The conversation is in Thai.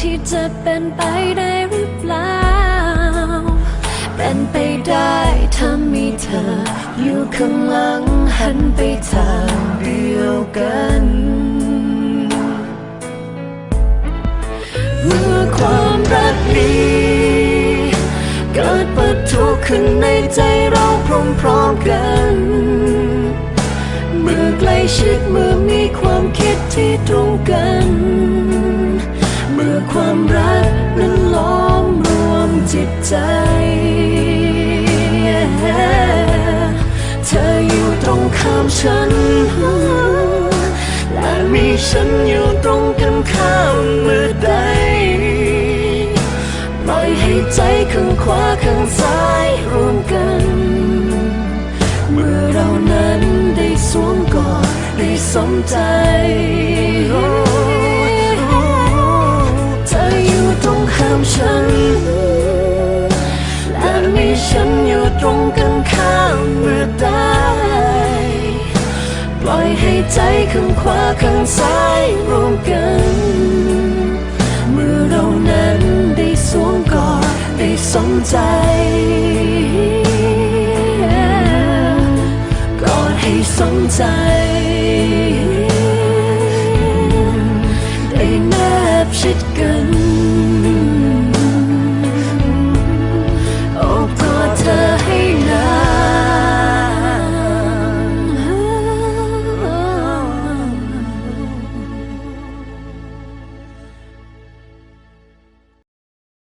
ที่จะเป็นไปได้หรือเปล่า เป็นไปได้ถ้ามีเธอ อยู่ข้างหลังหันไปทางเดียวกันเมื่อความรักนี้เกิดปะทุขึ้นในใจเราพร้อมๆกันเมื่อใกล้ชิดเมื่อมีความคิดที่ตรงกัน ฉันอยู่ตรงกันข้ามเมื่อใดปล่อยให้ใจข้างขวาข้างซ้ายรวมกัน เมื่อเรานั้นได้สวมกอดได้สมใจเธออยู่ตรงข้ามฉัน และมีฉันอยู่ตรงกันข้ามเมื่อใด ใจข้างขวาข้างซ้ายรวมกัน เมื่อเรานั้นได้สวมกอดได้สมใจกอดให้สมใจ ได้แนบชิดกัน